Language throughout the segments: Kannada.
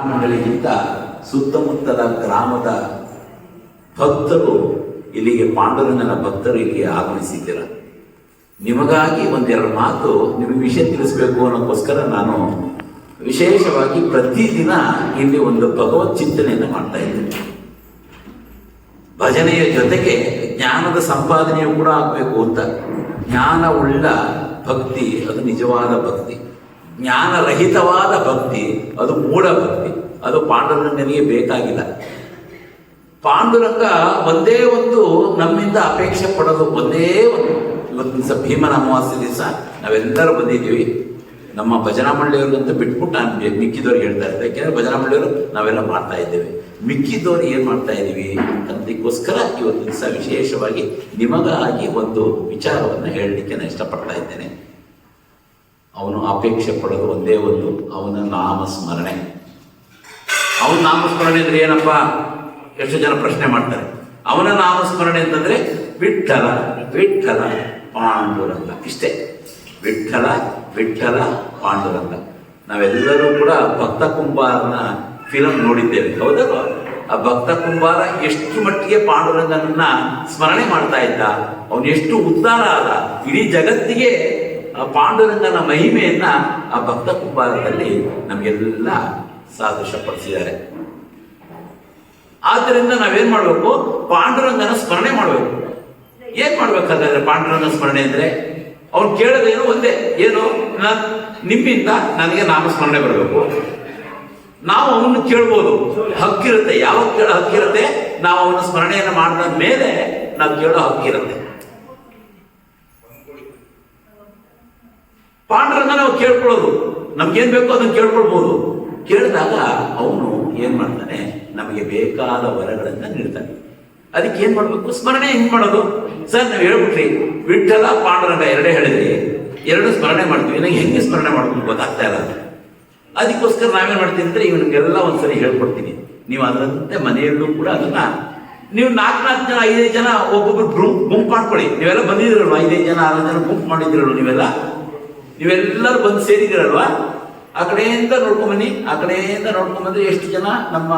ಮಂಡಳಿಗಿಂತ ಸುತ್ತಮುತ್ತಲ ಗ್ರಾಮದ ಭಕ್ತರು ಇಲ್ಲಿಗೆ ಪಾಂಡುರಂಗನ ಭಕ್ತರು ಇಲ್ಲಿಗೆ ಆಗಮಿಸಿದ್ದೀರ. ನಿಮಗಾಗಿ ಒಂದೆರಡು ಮಾತು ನಿಮಗೆ ವಿಷಯ ತಿಳಿಸ್ಬೇಕು ಅನ್ನೋಕ್ಕೋಸ್ಕರ ನಾನು ವಿಶೇಷವಾಗಿ ಪ್ರತಿದಿನ ಇಲ್ಲಿ ಒಂದು ಭಗವತ್ ಚಿಂತನೆಯನ್ನು ಮಾಡ್ತಾ ಇದ್ದೇನೆ. ಭಜನೆಯ ಜೊತೆಗೆ ಜ್ಞಾನದ ಸಂಪಾದನೆಯೂ ಕೂಡ ಆಗಬೇಕು ಅಂತ. ಜ್ಞಾನವುಳ್ಳ ಭಕ್ತಿ, ಅದು ನಿಜವಾದ ಭಕ್ತಿ. ಜ್ಞಾನರಹಿತವಾದ ಭಕ್ತಿ, ಅದು ಮೂಢ ಭಕ್ತಿ. ಅದು ಪಾಂಡುರಂಗನಿಗೆ ಬೇಕಾಗಿಲ್ಲ. ಪಾಂಡುರಂಗ ಒಂದೇ ಒಂದು ನಮ್ಮಿಂದ ಅಪೇಕ್ಷೆ ಪಡೋದು ಒಂದೇ ಒಂದು. ಇವತ್ತು ದಿವಸ ಭೀಮನ ಅಮಾವಾಸ್ಯ ದಿವಸ, ನಾವೆಲ್ಲರೂ ಬಂದಿದ್ದೀವಿ. ನಮ್ಮ ಭಜನಾ ಮಂಡಳಿಯವ್ರಿಗಂತ ಬಿಟ್ಬಿಟ್ಟು ನಾನು ಮಿಕ್ಕಿದವ್ರಿಗೆ ಹೇಳ್ತಾ ಇದ್ದೆ ಯಾಕೆಂದ್ರೆ ಭಜನಾ ಮಂಡಳಿಯವರು ನಾವೆಲ್ಲ ಮಾಡ್ತಾ ಇದ್ದೇವೆ. ಮಿಕ್ಕಿದವ್ರು ಏನು ಮಾಡ್ತಾ ಇದ್ದೀವಿ ಅದಕ್ಕೋಸ್ಕರ ಇವತ್ತು ದಿವಸ ವಿಶೇಷವಾಗಿ ನಿಮಗಾಗಿ ಒಂದು ವಿಚಾರವನ್ನು ಹೇಳಲಿಕ್ಕೆ ನಾನು ಇಷ್ಟಪಡ್ತಾ ಇದ್ದೇನೆ. ಅವನು ಅಪೇಕ್ಷೆ ಪಡೋದು ಒಂದೇ ಒಂದು, ಅವನ ನಾಮಸ್ಮರಣೆ. ಅವನ ನಾಮಸ್ಮರಣೆ ಅಂದರೆ ಏನಪ್ಪ? ಎಷ್ಟು ಜನ ಪ್ರಶ್ನೆ ಮಾಡ್ತಾರೆ. ಅವನ ನಾಮಸ್ಮರಣೆ ಅಂತಂದ್ರೆ ವಿಠಲ ವಿಠಲ ಪಾಂಡುರಂಗ. ಇಷ್ಟೇ. ವಿಠಲ ವಿಠಲ ಪಾಂಡುರಂಗ. ನಾವೆಲ್ಲರೂ ಕೂಡ ಭಕ್ತ ಕುಂಬಾರನ ಫಿಲಂ ನೋಡಿದ್ದೇವೆ. ಹೌದಲ್ವ ಆ ಭಕ್ತ ಕುಂಬಾರ ಎಷ್ಟು ಮಟ್ಟಿಗೆ ಪಾಂಡುರಂಗನನ್ನ ಸ್ಮರಣೆ ಮಾಡ್ತಾ ಇದ್ದ, ಅವನು ಎಷ್ಟು ಉದ್ಧಾರ ಆದ, ಇಡೀ ಜಗತ್ತಿಗೆ ಆ ಪಾಂಡುರಂಗನ ಮಹಿಮೆಯನ್ನ ಆ ಭಕ್ತ ಕುಂಬಾರದಲ್ಲಿ ನಮಗೆಲ್ಲ ಸಾದೃಶ್ಯಪಡಿಸಿದ್ದಾರೆ. ಆದ್ದರಿಂದ ನಾವೇನ್ ಮಾಡಬೇಕು? ಪಾಂಡುರಂಗನ ಸ್ಮರಣೆ ಮಾಡಬೇಕು. ಏನ್ ಮಾಡ್ಬೇಕಾದ್ರೆ ಪಾಂಡುರಂಗನ ಸ್ಮರಣೆ ಅಂದ್ರೆ? ಅವ್ರು ಕೇಳೋದೇನು ಒಂದೇ, ಏನು? ನಿಮ್ಮಿಂದ ನನಗೆ ನಾಮಸ್ಮರಣೆ ಬರಬೇಕು. ನಾವು ಅವನು ಕೇಳ್ಬೋದು. ಹಕ್ಕಿರುತ್ತೆ. ಯಾವ ಕೇಳೋ ಹಕ್ಕಿರುತ್ತೆ? ನಾವು ಅವನ ಸ್ಮರಣೆಯನ್ನು ಮಾಡಿದ ಮೇಲೆ ನಾವು ಕೇಳೋ ಹಕ್ಕಿರುತ್ತೆ. ಪಾಂಡುರಂಗ ನಾವು ಕೇಳ್ಕೊಳ್ಳೋದು. ನಮ್ಗೇನ್ ಬೇಕೋ ಅದನ್ನ ಕೇಳ್ಕೊಳ್ಬಹುದು ಕೇಳಿದಾಗ ಅವನು ಏನ್ ಮಾಡ್ತಾನೆ? ನಮಗೆ ಬೇಕಾದ ವರಗಳನ್ನ ನೀಡ್ತಾನೆ. ಅದಕ್ಕೆ ಏನ್ ಮಾಡ್ಬೇಕು? ಸ್ಮರಣೆ ಹೆಂಗ್ ಮಾಡೋದು? ಸರ್, ನಾವು ಹೇಳ್ಬಿಟ್ರಿ ವಿಠಲ ಪಾಂಡುರಂಗ ಎರಡೇ ಹೇಳಿದ್ರಿ ಎರಡು ಸ್ಮರಣೆ ಮಾಡ್ತೀವಿ. ನಂಗೆ ಹೆಂಗೆ ಸ್ಮರಣೆ ಮಾಡ್ಕೊಂಡು ಗೊತ್ತಾಗ್ತಾ ಇಲ್ಲ ಅದಕ್ಕೋಸ್ಕರ ನಾವೇನ್ ಮಾಡ್ತೀವಿ ಅಂದ್ರೆ ಇವನಿಗೆಲ್ಲ ಒಂದ್ಸರಿ ಹೇಳ್ಕೊಡ್ತೀನಿ. ನೀವು ಅದರಂತೆ ಮನೆಯಲ್ಲೂ ಕೂಡ ಅದನ್ನ ನೀವು ನಾಲ್ಕು ನಾಲ್ಕು ಜನ ಐದೈದು ಜನ ಒಬ್ಬೊಬ್ರು ಗುಂಪು ಮಾಡ್ಕೊಳ್ಳಿ. ನೀವೆಲ್ಲ ಬಂದಿದ್ದೀರಲ್ವಾ? ಐದೈದು ಜನ, ಆರು ಜನ ಗುಂಪು ಮಾಡಿದಿರಲ್ವ ನೀವೆಲ್ಲ? ನೀವೆಲ್ಲರೂ ಬಂದು ಸೇರಿದಿರಲ್ವಾ ಆ ಕಡೆಯಿಂದ ನೋಡ್ಕೊಂಬನ್ನಿ ಆ ಕಡೆಯಿಂದ ನೋಡ್ಕೊಂಬಂದ್ರೆ ಎಷ್ಟು ಜನ ನಮ್ಮ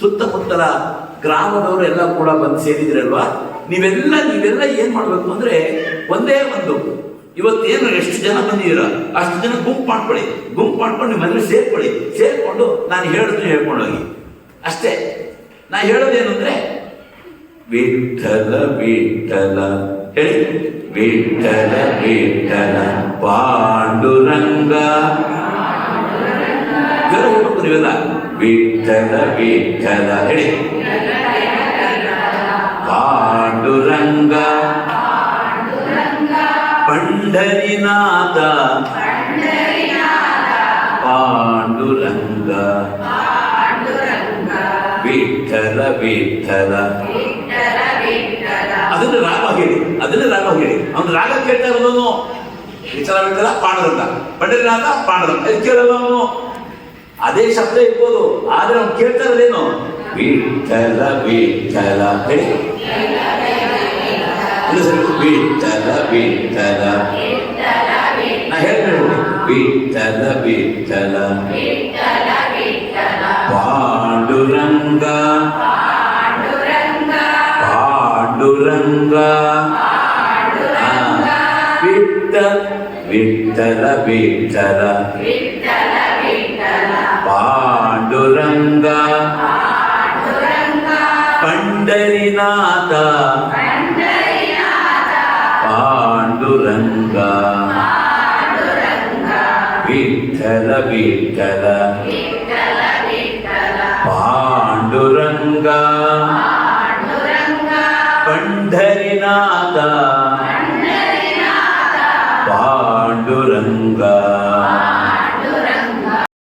ಸುತ್ತಮುತ್ತಲ ಗ್ರಾಮದವರು ಎಲ್ಲ ಕೂಡ ಬಂದು ಸೇರಿದಿರಲ್ವಾ ನೀವೆಲ್ಲ ನೀವೆಲ್ಲ ಏನ್ ಮಾಡ್ಬೇಕು ಅಂದ್ರೆ ಒಂದೇ ಒಂದು, ಇವತ್ತೇನು ಎಷ್ಟು ಜನ ಬಂದಿದ್ದೀರ? ಅಷ್ಟು ಜನ ಗುಂಪು ಮಾಡ್ಕೊಳ್ಳಿ, ಗುಂಪು ಮಾಡ್ಕೊಂಡು ನಿಮ್ಮ ಮನೇಲಿ ಸೇರ್ಕೊಳ್ಳಿ. ಸೇರ್ಕೊಂಡು ನಾನು ಹೇಳಿದ್ರೆ ಹೇಳ್ಕೊಂಡು ಹೋಗಿ. ಅಷ್ಟೇ. ನಾ ಹೇಳೋದೇನು ಅಂದ್ರೆ ವಿಠಲ ವಿಠಲ. ಹೇಳಿ. ವಿಠಲ ವಿಠಲ ಪಾಂಡುರಂಗ ಜೋರ ಹೇಳ್ಬೇಕು ನೀವೆಲ್ಲ ವಿಠಲ ವಿಠಲ ಹೇಳಿ ಪಾಂಡುರಂಗ ಪಂಡರಿನಾಥ ಪಾಂಡುರಂಗ ವಿಠಲ ವಿಠಲ ಅದನ್ನ ರಾಗ ಹೇಳಿ ಅದನ್ನ ರಾಗ ಹೇಳಿ ಅವ್ನು ರಾಗ ಕೇಳ್ತಾ ಇರೋದವನು ವಿಠಲ ವಿಠಲ ಪಾಂಡುರಂಗ ಪಂಡರಿನಾಥ ಪಾಂಡುರಂಗ ಇದು ಕೇಳಲ್ಲ ಅವನು ಅದೇ ಶಬ್ದ ಇರ್ಬೋದು ಆದ್ರೆ ಅವ್ನು ಕೇಳ್ತಾ ಇರೋದೇನು ವಿಠಲ ವಿಠಲ ಹೇಳಿ ಇಲ್ಲ ಸರ್ ವಿಠಲ ವಿಠಲ ನಾ ಹೇಳ್ತೇನೆ ನೋಡಿ ವಿಠಲ ವಿಠಲ ಪಾಂಡುರಂಗ ಪಾಂಡುರಂಗ ವಿಠಲ ವಿಠಲ ಪಾಂಡುರಂಗ ಪಂಡರಿನಾಥ ಪಾಂಡುರಂಗ ವಿಠಲ ವಿಠಲ ಪಾಂಡುರಂಗ ಪಂಡರಿನಾಥ